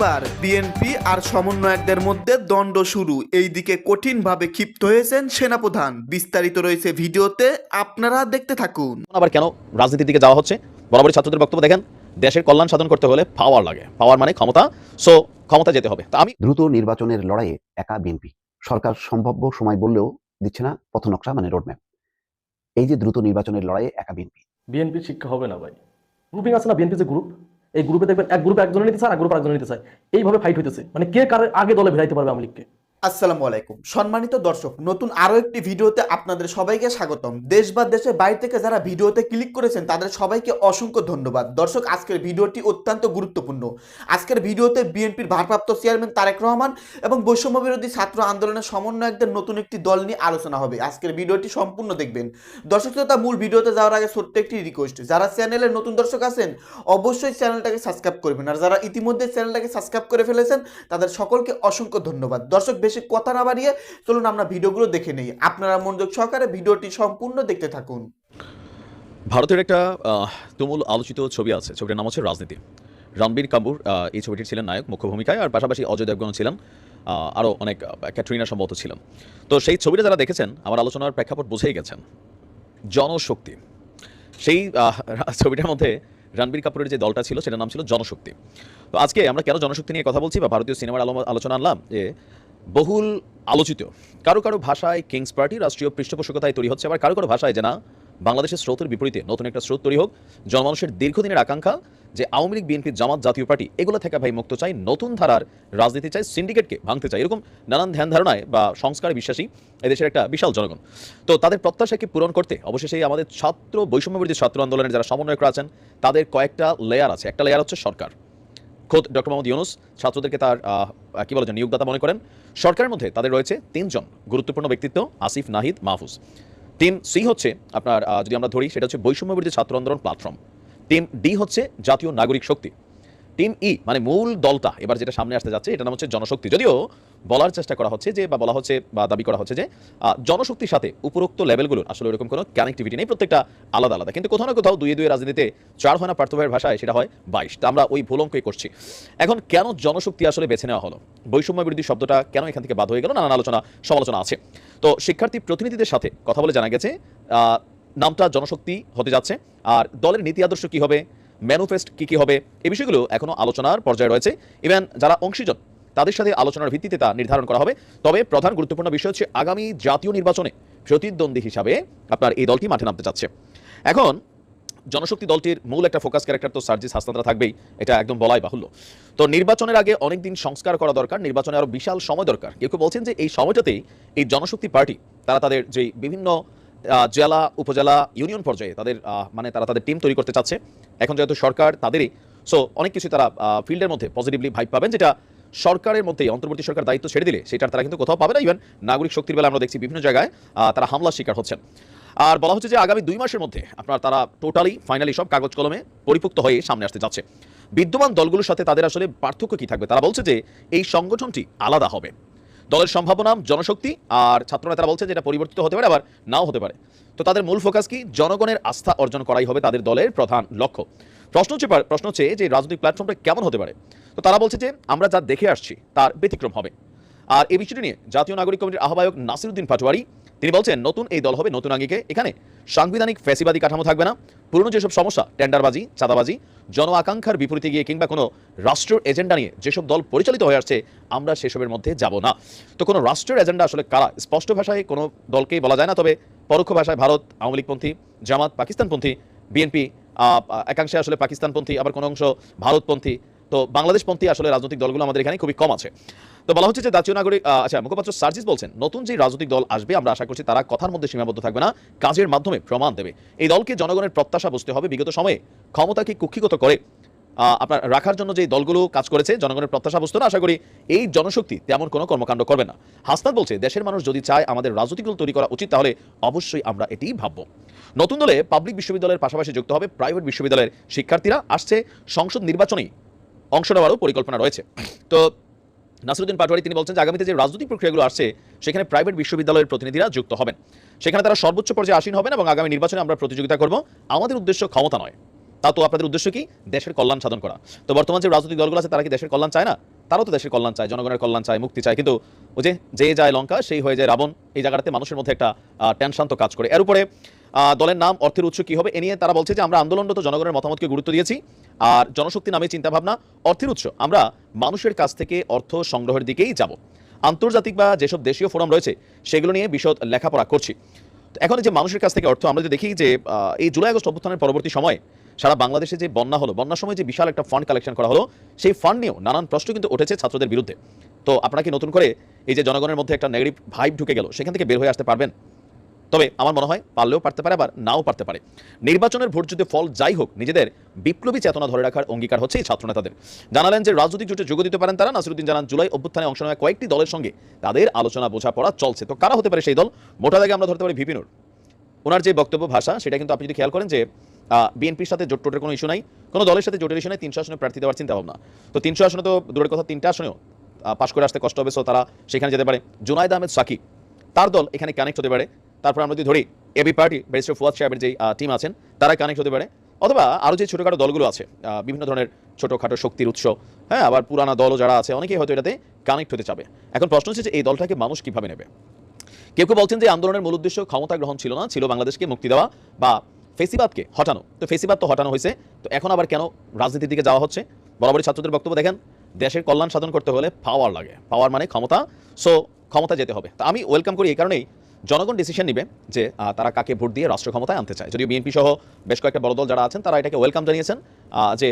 এবার বিএনপি আর সমন্বয়কদের মধ্যে দ্বন্দ্ব শুরু। এইদিকে কঠিনভাবে ক্ষিপ্ত হয়েছেন সেনাপ্রধান। বিস্তারিত রয়েছে ভিডিওতে আপনারা দেখতে থাকুন। আবার কেন রাজনীতির দিকে যাওয়া হচ্ছে? বরাবরই ছাত্রদের বক্তব্য দেখেন দেশের কল্যাণ সাধন করতে হলে পাওয়ার লাগে। পাওয়ার মানে ক্ষমতা। সো ক্ষমতা যেতে হবে। তা আমি দ্রুত নির্বাচনের লড়াইয়ে একা বিএনপি। সরকার সম্ভাব্য সময় বললেও দিচ্ছে না পথনকশা মানে রোডম্যাপ এই যে দ্রুত নির্বাচনের লড়াইয়ে একা বিএনপি। বিএনপির শিক্ষা হবে না ভাই। গ্রুপিং আছে না বিএনপি যে গ্রুপ এই গ্রুপে দেখবেন এক গ্রুপে একজনে নিতে চায় আর গ্রুপে একজনে নিতে চায়। এইভাবে ফাইট হইতেছে। মানে কে কার আগে দলে ভিড়াইতে পারবে আওয়ামী লীগকে? আসসালামু আলাইকুম। সম্মানিত দর্শক, নতুন আরও একটি ভিডিওতে আপনাদের সবাইকে স্বাগতম। দেশ বা দেশের বাইরে থেকে যারা ভিডিওতে ক্লিক করেছেন, তাদের সবাইকে অসংখ্য ধন্যবাদ। দর্শক, আজকের ভিডিওটি অত্যন্ত গুরুত্বপূর্ণ। আজকের ভিডিওতে বিএনপির ভারপ্রাপ্ত চেয়ারম্যান তারেক রহমান এবং বৈষম্য বিরোধী ছাত্র আন্দোলনের সমন্বয়কদের নতুন একটি দল নিয়ে আলোচনা হবে। আজকের ভিডিওটি সম্পূর্ণ দেখবেন। দর্শক, শ্রোতা, মূল ভিডিওতে যাওয়ার আগে ছোট্ট একটি রিকোয়েস্ট যারা চ্যানেলের নতুন দর্শক আছেন, অবশ্যই চ্যানেলটাকে সাবস্ক্রাইব করবেন। আর যারা ইতিমধ্যে চ্যানেলটাকে সাবস্ক্রাইব করে ফেলেছেন, তাদের সকলকে অসংখ্য ধন্যবাদ। দর্শক বেশি কথা না বাড়িয়ে চলুন আমরা ভিডিওগুলো দেখে নেই। আপনারা মনোযোগ সহকারে ভিডিওটি সম্পূর্ণ দেখতে থাকুন। ভারতের একটা তুমুল আলোচিত ছবি আছে। ছবিটার নাম হচ্ছে রাজনীতি। রণবীর কাপুর এই ছবিটির ছিলেন নায়ক, মুখ্য ভূমিকায়, আর পাশাপাশি অজয় দেবগন ছিলেন আরও অনেক ক্যাটরিনা সম্ভবত ছিলেন। তো সেই ছবিটা যারা দেখেছেন, আমার আলোচনার প্রেক্ষাপট বুঝেই গেছেন। জনশক্তি। সেই ছবিটার মধ্যে রণবীর কাপুরের যে দলটা ছিল, সেটার নাম ছিল জনশক্তি। তো আজকে আমরা কেন জনশক্তি নিয়ে কথা বলছি বা ভারতীয় সিনেমার আলো- আলোচনা আনলাম, যে বহুল আলোচিত। কারও কারও ভাষায় কিংস পার্টি, রাষ্ট্রীয় পৃষ্ঠপোষকতায় তৈরি হচ্ছে, আবার কারও কারও ভাষায় যে না, বাংলাদেশের স্রোতের বিপরীতে নতুন একটা স্রোত তৈরি হোক, জনমানুষের দীর্ঘদিনের আকাঙ্ক্ষা যে আওয়ামী লীগ বিএনপি জামাত, জাতীয় পার্টি, এগুলো থেকে ভাই মুক্ত চাই, নতুন ধারার রাজনীতি চাই সিন্ডিকেটকে ভাঙতে চাই, এরকম নানান ধ্যান ধারণায় বা সংস্কারে বিশ্বাসী এদেশের একটা বিশাল জনগণ। তো তাদের প্রত্যাশাকে পূরণ করতে অবশেষে আমাদের ছাত্র বৈষম্যবিরোধী ছাত্র আন্দোলনের যারা সমন্বয়করা আছেন, তাদের কয়েকটা লেয়ার আছে। একটা লেয়ার হচ্ছে সরকার। খোদ ডক্টর মোহাম্মদ ইউনুস ছাত্রদেরকে তার কি বলা যায় নিয়োগদাতা মনে করেন, সরকারের মধ্যে তাদের রয়েছে তিনজন গুরুত্বপূর্ণ ব্যক্তিত্ব, আসিফ, নাহিদ, মাহফুজ। টিম সি হচ্ছে আপনার যদি আমরা ধরি, সেটা হচ্ছে বৈষম্য বিরোধী ছাত্র আন্দোলন প্ল্যাটফর্ম টিম ডি হচ্ছে জাতীয় নাগরিক শক্তি। টিম ই মানে মূল দলটা, এবার যেটা সামনে আসতে যাচ্ছে এটা নাম হচ্ছে জনশক্তি। যদিও বলার চেষ্টা করা হচ্ছে যে, বা বলা হচ্ছে, বা দাবি করা হচ্ছে যে জনশক্তির সাথে উপরোক্ত লেভেলগুলোর আসলে এরকম কোনো কানেক্টিভিটি নেই, প্রত্যেকটা আলাদা আলাদা। কিন্তু কোথাও না কোথাও দুই দুই রাজনীতিতে চার হয় না পার্থভাইয়ের ভাষায় সেটা হয় বাইশ। তা আমরা ওই ভুল অঙ্কই করছি। এখন কেন জনশক্তি আসলে বেছে নেওয়া হলো? বৈষম্য বিরোধী শব্দটা কেন এখান থেকে বাদ হয়ে গেল? নানান আলোচনা, সমালোচনা আছে। তো শিক্ষার্থী প্রতিনিধিদের সাথে কথা বলে জানা গেছে নামটা জনশক্তি হতে যাচ্ছে, আর দলের নীতি আদর্শ কি হবে? ম্যানুফেস্ট কি কি হবে? এই বিষয়গুলো এখনও আলোচনার পর্যায়ে রয়েছে। ইভেন যারা অংশীজন, তাদের সাথে আলোচনার ভিত্তিতে তা নির্ধারণ করা হবে। তবে প্রধান গুরুত্বপূর্ণ বিষয় হচ্ছে আগামী জাতীয় নির্বাচনে প্রতিদ্বন্দ্বী হিসাবে আপনার এই দলটি মাঠে নামতে চাচ্ছে। এখন, জনশক্তি দলটির মূল একটা ফোকাস ক্যারেক্টার তো সার্জিস হাসনাতরা থাকবেই, এটা একদম বলাই বাহুল্য। তো নির্বাচনের আগে অনেক দিন সংস্কার করা দরকার, নির্বাচনে আরও বিশাল সময় দরকার। কেউ কেউ বলছেন যে এই সময়টাতেই এই জনশক্তি পার্টি, তারা তাদের যে বিভিন্ন জেলা, উপজেলা, ইউনিয়ন পর্যায়ে তাদের মানে তারা তাদের টিম তৈরি করতে চাচ্ছে। এখন যেহেতু সরকার তাদেরই সো অনেক কিছু তারা ফিল্ডের মধ্যে পজিটিভলি ভাইব পাবেন, যেটা সরকারের মধ্যে অন্তর্বর্তী সরকার দায়িত্ব ছেড়ে দিলে সেটার তারা কিন্তু কোথাও পাবে না। ইভেন নাগরিক শক্তির বেলা আমরা দেখছি বিভিন্ন জায়গায় তারা হামলার শিকার হচ্ছেন। আর বলা হচ্ছে যে আগামী দুই মাসের মধ্যে আপনার তারা টোটালি ফাইনালি সব কাগজ কলমে পরিপুক্ত হয়ে সামনে আসতে যাচ্ছে। বিদ্যমান দলগুলোর সাথে তাদের আসলে পার্থক্য কি থাকবে? তারা বলছে যে এই সংগঠনটি আলাদা হবে। দলের সম্ভাবনা, জনশক্তি আর ছাত্রনেতারা বলছেন বলছে যে পরিবর্তিত হতে পারে, আবার নাও হতে পারে। তো তাদের মূল ফোকাস কি? জনগণের আস্থা অর্জন করাই হবে তাদের দলের প্রধান লক্ষ্য। প্রশ্ন হচ্ছে প্রশ্ন হচ্ছে যে রাজনৈতিক প্ল্যাটফর্মটা কেমন হতে পারে? তো তারা বলছে যে আমরা যা দেখে আসছি তার ব্যতিক্রম হবে। আর এই বিষয়টি নিয়ে জাতীয় নাগরিক কমিটির আহ্বায়ক নাসিরুদ্দিন পাটোয়ারি, তিনি বলছেন, নতুন এই দল হবে নতুন আঙ্গিকে এখানে। সাংবিধানিক ফ্যাসিবাদী কাঠামো থাকবে না। পুরনো যেসব সমস্যা, টেন্ডারবাজি, চাঁদাবাজি, জন আকাঙ্ক্ষার বিপরীতে গিয়ে কিংবা কোনো রাষ্ট্রের এজেন্ডা নিয়ে যেসব দল পরিচালিত হয়ে আসছে, আমরা সেসবের মধ্যে যাব না। তো কোনো রাষ্ট্রের এজেন্ডা আসলে কারা? স্পষ্ট ভাষায় কোনো দলকেই বলা যায় না, তবে পরোক্ষ ভাষায় ভারত, আওয়ামী লীগপন্থী, জামাত, পাকিস্তানপন্থী, বিএনপি একাংশে আসলে পাকিস্তানপন্থী, আবার কোনো অংশ ভারতপন্থী। তো বাংলাদেশপন্থী আসলে রাজনৈতিক দলগুলো আমাদের এখানে খুবই কম আছে। তো বলা হচ্ছে যে জাতীয় নাগরিক আচ্ছা মুখপাত্র সার্জিস বলছেন, নতুন যে রাজনৈতিক দল আসবে, আমরা আশা করছি তারা কথার মধ্যে সীমাবদ্ধ থাকবে না, কাজের মাধ্যমে প্রমাণ দেবে। এই দলকে জনগণের প্রত্যাশা বুঝতে হবে, বিগত সময়ে ক্ষমতাকে কুক্ষিগত করে আপনার রাখার জন্য যে দলগুলো কাজ করেছে, জনগণের প্রত্যাশা বুঝতে না আশা করি এই জনশক্তি তেমন কোনো কর্মকাণ্ড করবে না। হাসনাত বলছে, দেশের মানুষ যদি চায় আমাদের রাজনৈতিক দল তৈরি করা উচিত, তাহলে অবশ্যই আমরা এটি ভাববো। নতুন দলে পাবলিক বিশ্ববিদ্যালয়ের পাশাপাশি যুক্ত হবে প্রাইভেট বিশ্ববিদ্যালয়ের শিক্ষার্থীরা, আসছে সংসদ নির্বাচনেই অংশ নেওয়ারও পরিকল্পনা রয়েছে। তো নাসিরুদ্দিন পাটোয়ারি তিনি বলছেন যে আগামীতে যে রাজনৈতিক প্রক্রিয়াগুলো আসছে, সেখানে প্রাইভেট বিশ্ববিদ্যালয়ের প্রতিনিধিরা যুক্ত হবেন। সেখানে তারা সর্বোচ্চ পর্যায়ে আসীন হবেন এবং আগামী নির্বাচনে আমরা প্রতিযোগিতা করব। আমাদের উদ্দেশ্য ক্ষমতা নয়। তা তো আপনাদের উদ্দেশ্য কি? দেশের কল্যাণ সাধন করা। তো বর্তমান যে রাজনৈতিক দলগুলো আছে, তারা কি দেশের কল্যাণ চায় না? তারাও তো দেশের কল্যাণ চায়, জনগণের কল্যাণ চায়, মুক্তি চায়। কিন্তু ওই যে যে যায় লঙ্কা, সেই হয়ে যায় রাবণ। এই জায়গাটাতে মানুষের মধ্যে একটা টেনশন তো কাজ করে। এর উপরে দলের নাম, অর্থের উৎস কি হবে এ নিয়ে তারা বলছে যে আমরা আন্দোলনরত জনগণের মতামতকে গুরুত্ব দিয়েছি। আর জনশক্তি নামে চিন্তাভাবনা, অর্থের উৎস। আমরা মানুষের কাছ থেকে অর্থ সংগ্রহের দিকেই যাব। আন্তর্জাতিক বা যেসব দেশীয় ফোরাম রয়েছে, সেগুলো নিয়ে বিশদ লেখাপড়া করছি। এখন যে মানুষের কাছ থেকে অর্থ, আমরা যদি দেখি যে এই জুলাই আগস্ট অভ্যুত্থানের পরবর্তী সময়ে সারা বাংলাদেশে যে বন্যা হলো, বন্যার সময় যে বিশাল একটা ফান্ড কালেকশন করা হলো, সেই ফান্ড নিয়েও নানান প্রশ্ন কিন্তু উঠেছে ছাত্রদের বিরুদ্ধে। তো আপনারা কি নতুন করে এই যে জনগণের মধ্যে একটা নেগেটিভ ভাইব ঢুকে গেল, সেখান থেকে বের হয়ে আসতে পারবেন? তবে আমার মনে হয় পারলেও পারতে পারে, আবার নাও পারতে পারে। নির্বাচনের ভোট যুদ্ধে ফল যাই হোক, নিজেদের বিপ্লবী চেতনা ধরে রাখার অঙ্গীকার হচ্ছে এই ছাত্রনেতাদের। জানালেন যে রাজনৈতিক জোটে যোগ দিতে পারেন তারা, নাসিরুদ্দিন জানান, জুলাই অভ্যুত্থানে অংশ নেওয়া কয়েকটি দলের সঙ্গে তাদের আলোচনা বোঝাপড়া চলছে। তো কারা হতে পারে সেই দল? মোটা দাগে আমরা ধরতে পারি ভিপিনুর ওনার যে বক্তব্য ভাষা, সেটা কিন্তু আপনি যদি খেয়াল করেন যে বিএনপির সাথে জোট টোটের কোনো ইস্যু নাই, কোনো দলের সাথে জোটের ইস্যু নাই, তিনশো আসনে প্রার্থী দেওয়ার চিন্তা ভাবনা। তো তিনশো আসনে তো দূরের কথা, তিনটা আসনেও পাশ করে আসতে কষ্ট হবে সো তারা সেখানে যেতে পারে। জুনাইদ আহমেদ সাকি, তার দল এখানে কানেক্ট হতে পারে। তারপর আমরা যদি ধরি এবি পার্টি ব্যারিস্টার ফুয়াদ সাহেবের যে টিম আছেন তারা কানেক্ট হতে পারে। অথবা আরও যে ছোটোখাটো দলগুলো আছে বিভিন্ন ধরনের ছোটোখাটো শক্তির উৎস হ্যাঁ আবার পুরানা দলও যারা আছে, অনেকেই হয়তো এটাতে কানেক্ট হতে চাবে। এখন প্রশ্ন হচ্ছে যে এই দলটাকে মানুষ কীভাবে নেবে? কেউ কেউ বলছেন যে আন্দোলনের মূল উদ্দেশ্য ক্ষমতা গ্রহণ ছিল না, ছিল বাংলাদেশকে মুক্তি দেওয়া বা ফেসিবাদকে হটানো। তো ফেসিবাদ তো হটানো হয়েছে, তো এখন আবার কেন রাজনীতির দিকে যাওয়া হচ্ছে? বরাবরই ছাত্রদের বক্তব্য দেখেন, দেশের কল্যাণ সাধন করতে হলে পাওয়ার লাগে। পাওয়ার মানে ক্ষমতা সো ক্ষমতা যেতে হবে। তা আমি ওয়েলকাম করি এই কারণেই জনগণ ডিসিশন নিবে যে তারা কাকে ভোট দিয়ে রাষ্ট্র ক্ষমতায় আনতে চায়। যদিও বিএনপি সহ বেশ কয়েকটা বড় দল যারা আছেন, তারা এটাকে ওয়েলকাম জানিয়েছেন যে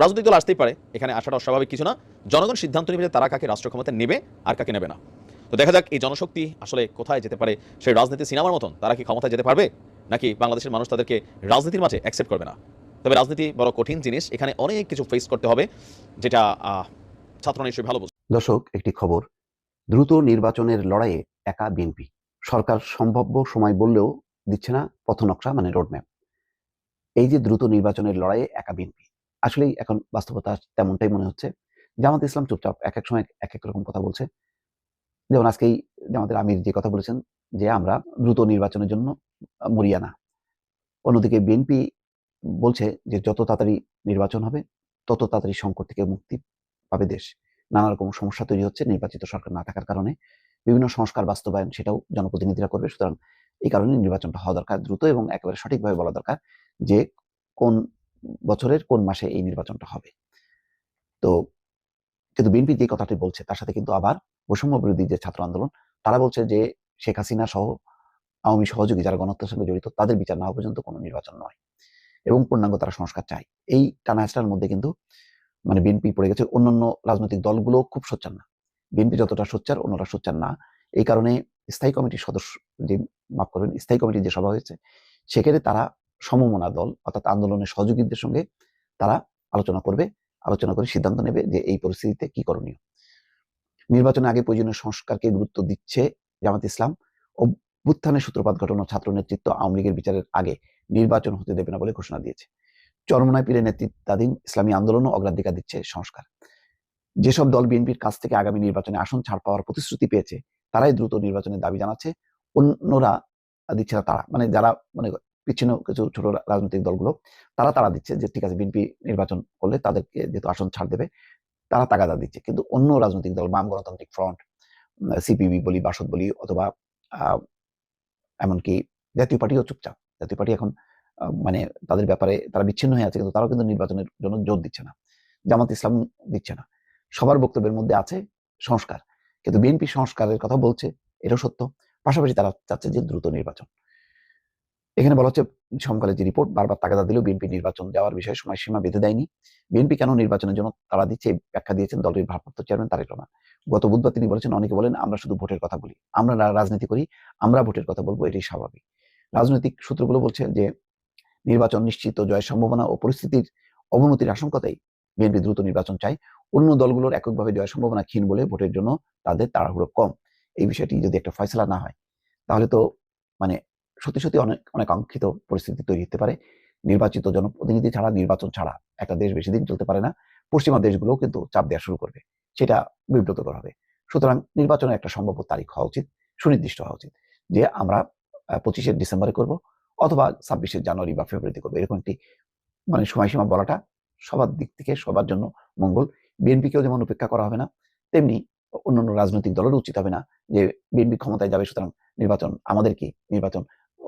রাজনৈতিক দল আসতেই পারে, এখানে আসাটা অস্বাভাবিক কিছু না। জনগণ সিদ্ধান্ত নেবে যে তারা কাকে রাষ্ট্র ক্ষমতায় নেবে আর কাকে নেবে না। তো দেখা যাক এই জনশক্তি আসলে কোথায় যেতে পারে, সেই রাজনীতি সিনেমার মতন। তারা কি ক্ষমতায় যেতে পারবে, নাকি বাংলাদেশের মানুষ তাদেরকে রাজনীতির মাঝে অ্যাকসেপ্ট করবে না? তবে রাজনীতি বড় কঠিন জিনিস, এখানে অনেক কিছু ফেস করতে হবে, যেটা ছাত্র নিশ্চয়ই ভালো দর্শক, একটি খবর। দ্রুত নির্বাচনের লড়াইয়ে একা বিএনপি সরকার সম্ভাব্য সময় বললেও দিচ্ছে না পথনকশা মানে রোডম্যাপ এই যে দ্রুত নির্বাচনের লড়াইয়ে একা বিএনপি। আসলেই এখন বাস্তবতা তেমনটাই মনে হচ্ছে। জামাত ইসলাম চুপচাপ এক এক সময় এক এক রকম কথা বলছে। যেমন আজকেই জামাতের আমির যে কথা বলেছেন, যে আমরা দ্রুত নির্বাচনের জন্য মরিয়া না। অন্যদিকে বিএনপি বলছে যে যত তাড়াতাড়ি নির্বাচন হবে, তত তাড়াতাড়ি সংকট থেকে মুক্তি পাবে দেশ। নানা রকম সমস্যা তৈরি হচ্ছে নির্বাচিত সরকার না থাকার কারণে। বিভিন্ন সংস্কার বাস্তবায়ন সেটাও জনপ্রতিনিধিরা করবে। সুতরাং এই কারণে নির্বাচনটা হওয়া দরকার দ্রুত এবং একেবারে সঠিকভাবে বলা দরকার যে কোন বছরের কোন মাসে এই নির্বাচনটা হবে। তো কিন্তু বিএনপি যে কথাটি বলছে তার সাথে কিন্তু আবার বৈষম্য বিরোধী যে ছাত্র আন্দোলন তারা বলছে যে শেখ হাসিনা সহ আওয়ামী সহযোগী যারা গণহত্যার সঙ্গে জড়িত তাদের বিচার না পর্যন্ত কোনো নির্বাচন নয় এবং পূর্ণাঙ্গ তারা সংস্কার চায়। এই টানাহাসটার মধ্যে কিন্তু মানে বিএনপি পড়ে গেছে। অন্যান্য রাজনৈতিক দলগুলো খুব সোচ্চার না। বিএনপি যতটা সোচ্চার, অন্যরা সোচ্চার না। এই কারণে স্থায়ী কমিটির সদস্য যে মাফ করবেন, স্থায়ী কমিটির যে সভা হয়েছে, সেখানে তারা সমমনা দল অর্থাৎ আন্দোলনের সহযোগীদের সঙ্গে তারা আলোচনা করবে, আলোচনা করে সিদ্ধান্ত নেবে যে এই পরিস্থিতিতে কি করণীয়। নির্বাচনের আগে প্রয়োজনীয় সংস্কারকে গুরুত্ব দিচ্ছে জামাত ইসলাম। অভ্যুত্থানের সূত্রপাত ঘটনা ছাত্র নেতৃত্ব আওয়ামী লীগের বিচারের আগে নির্বাচন হতে দেবে না বলে ঘোষণা দিয়েছে। চরমনায় পীরের নেতৃত্বাধীন ইসলামী আন্দোলনও অগ্রাধিকার দিচ্ছে সংস্কার। যেসব দল বিএনপির কাছ থেকে আগামী নির্বাচনে আসন ছাড় পাওয়ার প্রতিশ্রুতি পেয়েছে, তারাই দ্রুত নির্বাচনের দাবি জানাচ্ছে। অন্যরা দিচ্ছে না তারা মানে যারা মানে বিচ্ছিন্ন কিছু ছোট রাজনৈতিক দলগুলো, তারা তারা দিচ্ছে যে, ঠিক আছে, বিএনপি নির্বাচন করলে তাদেরকে যেহেতু আসন ছাড় দেবে, তারা তাগাদা দিচ্ছে। কিন্তু অন্য রাজনৈতিক দল, বাম গণতান্ত্রিক ফ্রন্ট, সিপিবি বলি, বাসদ বলি, অথবা এমনকি জাতীয় পার্টিও চুপচাপ। জাতীয় পার্টি এখন মানে তাদের ব্যাপারে তারা বিচ্ছিন্ন হয়ে আছে, কিন্তু তারাও কিন্তু নির্বাচনের জন্য জোর দিচ্ছে না। জামাত ইসলাম দিচ্ছে না। সবার বক্তব্যের মধ্যে আছে সংস্কার। কিন্তু বিএনপি সংস্কারের কথা বলছে, এটাও সত্য। পাশাপাশি তারা চাচ্ছে যে দ্রুত নির্বাচন। এখানে বলা হচ্ছে, সমকালের যে রিপোর্ট, বারবার তাগাদা দিলেও বিএনপি নির্বাচন দেওয়ার বিষয়ে সময়সীমা বেঁধে দেয়নি। বিএনপি কেন নির্বাচনের জন্য তারা দিচ্ছে ব্যাখ্যা দিয়েছেন দলটির ভারপ্রাপ্ত চেয়ারম্যান তারেক রহমান। গত বুধবার তিনি বলেছেন, অনেকে বলেন, আমরা শুধু ভোটের কথা বলি। আমরা রাজনীতি করি, আমরা ভোটের কথা বলব, এটাই স্বাভাবিক। রাজনৈতিক সূত্রগুলো বলছে যে, নির্বাচন নিশ্চিত জয়ের সম্ভাবনা ও পরিস্থিতির অবনতির আশঙ্কাতেই বিএনপি দ্রুত নির্বাচন চায়। অন্য দলগুলোর এককভাবে জয়ের সম্ভাবনা ক্ষীণ বলে ভোটের জন্য তাদের তাড়াহুড়ো কম। এই বিষয়টি যদি একটা ফয়সলা না হয়, তাহলে তো মানে সত্যি সত্যি অনেক অনেক কাঙ্ক্ষিত পরিস্থিতি তৈরি হতে পারে। নির্বাচিত জনপ্রতিনিধি ছাড়া, নির্বাচন ছাড়া একটা দেশ বেশি দিন চলতে পারে না। পশ্চিমা দেশগুলোও কিন্তু চাপ দেওয়া শুরু করবে। সেটা বিব্রতকর হবে। সুতরাং নির্বাচনের একটা সম্ভাব্য তারিখ হওয়া উচিত, সুনির্দিষ্ট হওয়া উচিত যে আমরা পঁচিশে ডিসেম্বরে করব অথবা ছাব্বিশে জানুয়ারি বা ফেব্রুয়ারিতে করব। এরকম একটি মানে সময়সীমা বলাটা সবার দিক থেকে সবার জন্য মঙ্গল। বিএনপিকেও যেমন উপেক্ষা করা হবে না, তেমনি অন্যান্য রাজনৈতিক দলেরও উচিত হবে না যে বিএনপি ক্ষমতায় যাবে, সুতরাং নির্বাচন আমাদের কি নির্বাচন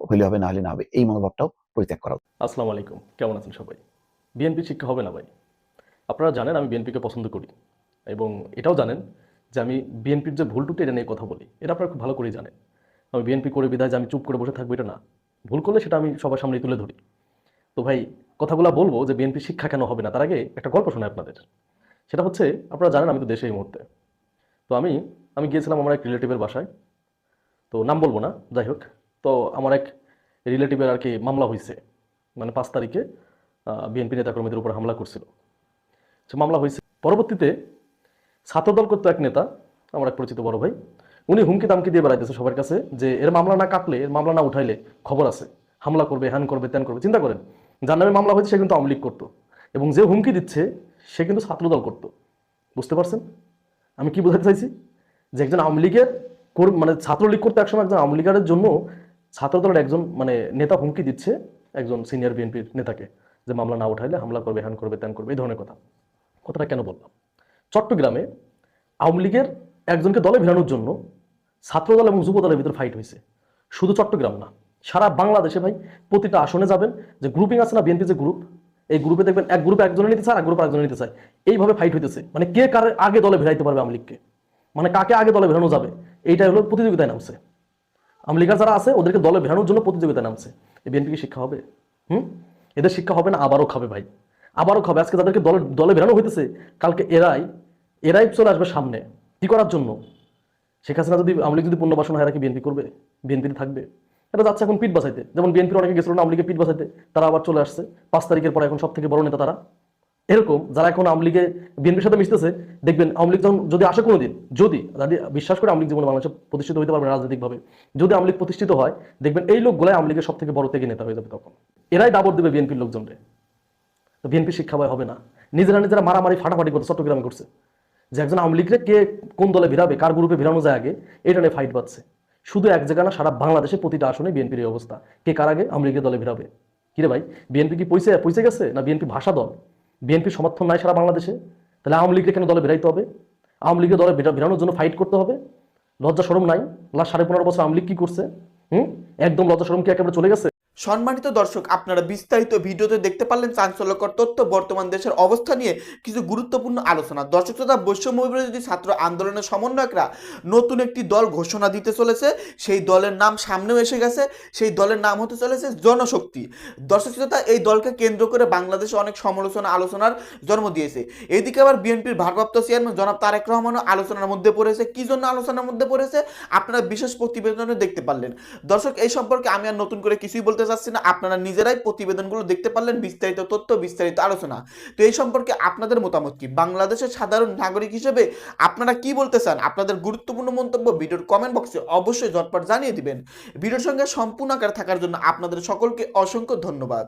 হইলে হবে, না হলে না হবে, এই মনোভাবটাও পরিত্যাগ করা আসসালামু আলাইকুম, কেমন আছেন সবাই? বিএনপি শিক্ষা হবে না ভাই? আপনারা জানেন আমি বিএনপিকে পছন্দ করি, এবং এটাও জানেন যে আমি বিএনপির যে ভুল টুটি, এটা নিয়ে কথা বলি, এটা আপনারা খুব ভালো করেই জানেন। আমি বিএনপি করে বিদায় যে আমি চুপ করে বসে থাকব, এটা না। ভুল করলে সেটা আমি সবার সামনে তুলে ধরি। তো ভাই, কথাগুলো বলব যে বিএনপি শিক্ষা কেন হবে না? তার আগে একটা গল্প শোনায় আপনাদের। সেটা হচ্ছে, আপনারা জানেন আমি তো দেশে এই মুহূর্তে। তো আমি আমি গিয়েছিলাম আমার এক রিলেটিভের বাসায়। তো নাম বলব না, যাই হোক। তো আমার এক রিলেটিভের আর কি মামলা হয়েছে মানে পাঁচ তারিখে বিএনপি নেতাকর্মীদের উপর হামলা করছিল। সে মামলা হয়েছে পরবর্তীতে ছাত্রদল করতো এক নেতা, আমার এক পরিচিত বড় ভাই। উনি হুমকি দামকি দিয়ে বেড়াইতেছে সবার কাছে যে, এর মামলা না কাটলে, এর মামলা না উঠাইলে খবর আছে। হামলা করবে, হ্যান করবে, ত্যান করবে, চিন্তা করেন। যার নামে মামলা হয়েছে, সে কিন্তু আওয়ামী লীগ করতো। এবং যে হুমকি দিচ্ছে সে কিন্তু ছাত্রদল করতো। বুঝতে পারছেন? আমি কি বোঝাতে চাইছি? যে একজন আওয়ামী লীগের মানে ছাত্রলীগ করতে একসময় একজন আওয়ামী লীগের জন্য ছাত্রদলের একজন মানে নেতা হুমকি দিচ্ছে একজন সিনিয়র বিএনপির নেতাকে, যে মামলা না উঠাইলে হামলা করবে, হ্যান করবে, ত্যান করবে, এই ধরনের কথা। কথাটা কেন বললাম? চট্টগ্রামে আওয়ামী লীগের একজনকে দলে ভেড়ানোর জন্য ছাত্রদল এবং যুব দলের ভিতর ফাইট হয়েছে। শুধু চট্টগ্রাম না, সারা বাংলাদেশে ভাই প্রতিটা আসনে যাবেন, যে গ্রুপিং আছে না, বিএনপি যে গ্রুপ এই গ্রুপে দেখবেন এক গ্রুপে একজনে নিতে চায় এক গ্রুপে একজনে নিতে চায়। এইভাবে ফাইট হইতেছে। মানে কে কার আগে দলে ভেড়াইতে পারবে আওয়ামী লীগকে? মানে কাকে আগে দলে ভেড়ানো যাবে? এইটাই হলো প্রতিযোগিতায় নামছে। আওয়ামী যারা আছে, ওদেরকে দলে ভেড়ানোর জন্য প্রতিযোগিতায় নামছে। এই বিএনপি কি শিক্ষা হবে? হুম? এদের শিক্ষা হবে না, আবারও খাবে ভাই। আবারও খাবে। আজকে তাদেরকে দলে দলে ভেড়ানো হইতেছে, কালকে এরাই এরাই চলে আসবে সামনে। কি করার জন্য? শেখ হাসিনা যদি, আওয়ামী লীগ যদি পুনর্বাসন হয় কি বিএনপি করবে? বিএনপিতে থাকবে? এটা যাচ্ছে এখন পিঠ বাঁচাইতে। যেমন বিএনপির অনেকে গেছিল আওয়ামী লীগের পিঠ বাঁচাইতে, তারা আবার চলে আসছে। পাঁচ তারিখের পরে এখন সব থেকে বড় নেতা তারা। এরকম যারা এখন আওয়ামী লীগে বিএনপির সাথে মিশতেছে, দেখবেন আওয়ামী লীগ যখন যদি আসে কোনোদিন, যদি যদি বিশ্বাস করে আওয়ামী লীগ জীবনে বাংলাদেশে প্রতিষ্ঠিত হতে পারবে রাজনৈতিকভাবে, যদি আওয়ামী লীগ প্রতিষ্ঠিত হয়, দেখবেন এই লোকগুলাই আওয়ামী লীগের সব থেকে বড় থেকে নেতা হয়ে যাবে তখন। এরাই দাবর দেবে বিএনপির লোকজনরে। তো বিএনপি শিক্ষা ভয় হবে না। নিজেরা নিজেরা মারামারি, ফাটাফাটি করতে চট্টগ্রামে করছে। যে একজন আওয়ামী লীগরে কে কোন দলে ভিড়াবে, কার গ্রুপে ভিড়ানো যায় আগে, এটা নিয়ে ফাইট বাজছে শুধু এক জায়গা না, সারা বাংলাদেশে প্রতিটা আসনে বিএনপির এই অবস্থা। কে কার আগে? আওয়ামী দলে ভিড়াবে কিরে ভাই, বিএনপি কি পয়সা পয়সা গেছে না বিএনপি ভাষা দল? বিএনপির সমর্থন নাই সারা বাংলাদেশে। তাহলে আওয়ামী লীগকে কেন দলে বেরাইতে হবে? আওয়ামী লীগের দলে বেরা- বেরানোর জন্য ফাইট করতে হবে? লজ্জা সরম নাই? লাস্ট সাড়ে পনেরো বছর আওয়ামী লীগ কী করছে? হুম? একদম লজ্জা সরম কি একেবারে চলে গেছে? সম্মানিত দর্শক, আপনারা বিস্তারিত ভিডিওতে দেখতে পারলেন চাঞ্চল্যকর তথ্য, বর্তমান দেশের অবস্থা নিয়ে কিছু গুরুত্বপূর্ণ আলোচনা। দর্শক তথা বৈষম্য বিরোধী ছাত্র আন্দোলনের সমন্বয়করা নতুন একটি দল ঘোষণা দিতে চলেছে। সেই দলের নাম সামনেও এসে গেছে। সেই দলের নাম হতে চলেছে জনশক্তি। দর্শক শ্রোতা, এই দলকে কেন্দ্র করে বাংলাদেশে অনেক সমালোচনা, আলোচনার জন্ম দিয়েছে। এদিকে আবার বিএনপির ভারপ্রাপ্ত চেয়ারম্যান জনাব তারেক রহমানও আলোচনার মধ্যে পড়েছে। কি জন্য আলোচনার মধ্যে পড়েছে? আপনারা বিশেষ প্রতিবেদনে দেখতে পারলেন। দর্শক, এই সম্পর্কে আমি আর নতুন করে কিছুই বলতে চাচ্ছি না, আপনারা নিজেরাই প্রতিবেদনগুলো দেখতে পারলেন, বিস্তারিত তথ্য, বিস্তারিত আলোচনা। তো এই সম্পর্কে আপনাদের মতামত কি? বাংলাদেশের সাধারণ নাগরিক হিসেবে আপনারা কি বলতে চান? আপনাদের গুরুত্বপূর্ণ মন্তব্য ভিডিওর কমেন্ট বক্সে অবশ্যই ঝটপট জানিয়ে দিবেন। ভিডিওর সঙ্গে সম্পূর্ণ আকার থাকার জন্য আপনাদের সকলকে অসংখ্য ধন্যবাদ।